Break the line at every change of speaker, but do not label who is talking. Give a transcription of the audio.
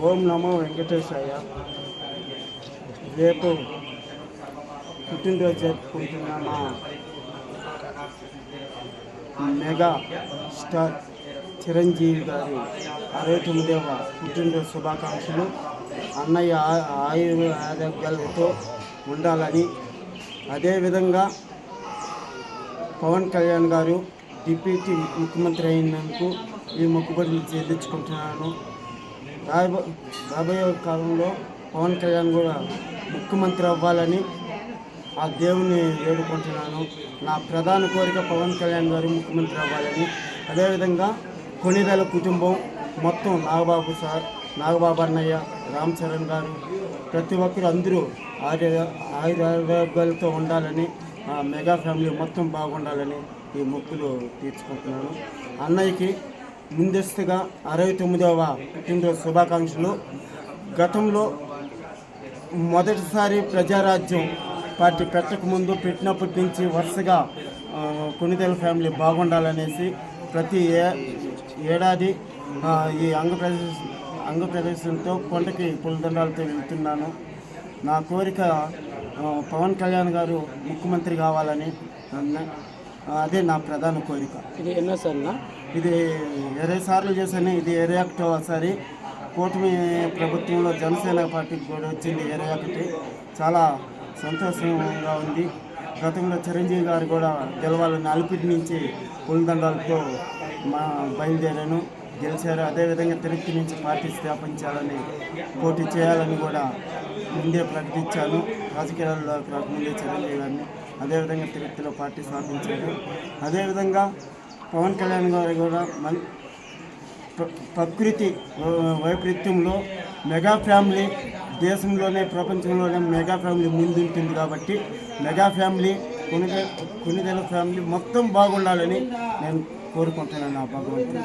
ఓం నమో వెంకటేశాయ. రేపు పుట్టినరోజు జరుపుకుంటున్న మా మెగా స్టార్ చిరంజీవి గారి అరవై తొమ్మిదవ పుట్టినరోజు శుభాకాంక్షలు. అన్నయ్య ఆ- ఆరోగ్యాలతో ఉండాలని. అదేవిధంగా పవన్ కళ్యాణ్ గారు డిప్యూటీ ముఖ్యమంత్రి అయినందుకు ఈ మొక్కుబడులు చెల్లించుకుంటున్నాను. రాబో రాబోయే కాలంలో పవన్ కళ్యాణ్ కూడా ముఖ్యమంత్రి అవ్వాలని ఆ దేవుని వేడుకుంటున్నాను. నా ప్రధాన కోరిక పవన్ కళ్యాణ్ గారు ముఖ్యమంత్రి అవ్వాలని. అదేవిధంగా కొనిదల కుటుంబం మొత్తం నాగబాబు సార్ నాగబాబు అన్నయ్య రామ్ చరణ్ గారు ప్రతి ఒక్కరు అందరూ ఆయుర ఆయురారోగ్యాలతో ఉండాలని ఆ మెగా ఫ్యామిలీ మొత్తం బాగుండాలని ఈ మొక్కులు తీర్చుకుంటున్నాను. అన్నయ్యకి ముందస్తుగా అరవై తొమ్మిదవ పుట్టినరోజు శుభాకాంక్షలు. గతంలో మొదటిసారి ప్రజారాజ్యం పార్టీ పెట్టకముందు పెట్టినప్పటి నుంచి వరుసగా ఆ, ఫ్యామిలీ బాగుండాలనేసి ప్రతి ఏ ఏడాది ఆ, ఈ అంగ అంగప్రదేశంతో కొండకి పులిదండాలతో వెళ్తున్నాను. నా కోరిక పవన్ కళ్యాణ్ గారు ముఖ్యమంత్రి కావాలని అన్న- అదే నా ప్రధాన కోరిక.
ఇది ఎన్నోసార్లు
ఇది ఇరవై సార్లు చేశాను. ఇది ఇరవై ఒకటోసారి కూటమి ప్రభుత్వంలో జనసేన పార్టీకి కూడా వచ్చింది ఇరవై ఒకటి. చాలా సంతోషంగా ఉంది. గతంలో చిరంజీవి గారు కూడా గెలవాలని అలిపిరి నుంచి పులిదండాలతో మా బయలుదేరాను. గెలిచారు. అదేవిధంగా తిరుపతి నుంచి పార్టీ స్థాపించాలని పోటీ చేయాలని కూడా ముందే ప్రకటించాను. రాజకీయాల్లోకి రాకముందే చిరంజీవి గారిని. అదేవిధంగా తిరుపతిలో పార్టీ స్థాపించారు. అదేవిధంగా పవన్ కళ్యాణ్ గారు కూడా మన్ ప్రకృతి వైపరీత్యంలో మెగా ఫ్యామిలీ దేశంలోనే ప్రపంచంలోనే మెగా ఫ్యామిలీ ముందుంటుంది కాబట్టి మెగా ఫ్యామిలీ కొనుగోలు కొనుగోలు ఫ్యామిలీ మొత్తం బాగుండాలని నేను కోరుకుంటున్నాను నా భగవంతుడు